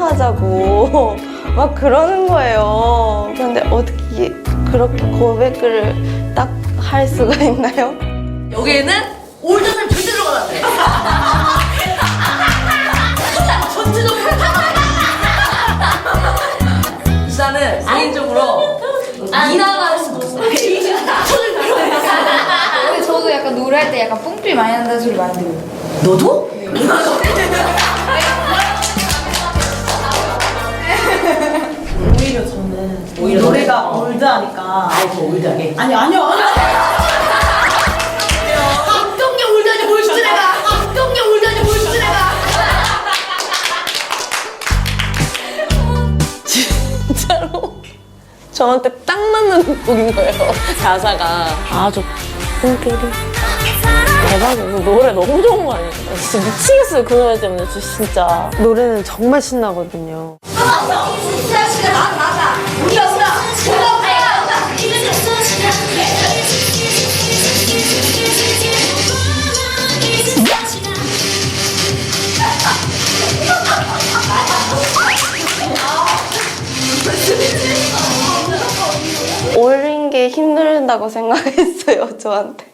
하자고 막 그러는 거예요. 근데 어떻게 그렇게 고백을 딱 할 수가 있나요? 여기에는 올드는 절대 들어가면 안 돼. 전체적으로. 일단은 개인적으로 이나가 했으면 좋겠어. 근데 저도 약간 노래할 때 약간 뽕삐 많이 난다는 소리 많이 들어요. 너도? 오히려 저는 오히려 노래가? 어. 올드하니까 아이 더 올드하게. 아니 아니요 어떤 게 올드한지 보여주지 내가. 어떤 게 올드한지 보여주지 내가. 진짜로 저한테 딱 맞는 곡인 거예요. 가사가 아주 뽕끼리 대박이에요. 노래 너무 좋은 거 아니에요? 진짜 미치겠어요 그 노래 때문에 진짜 노래는 정말 신나거든요. 올린 게 힘들다고 생각했어요 저한테.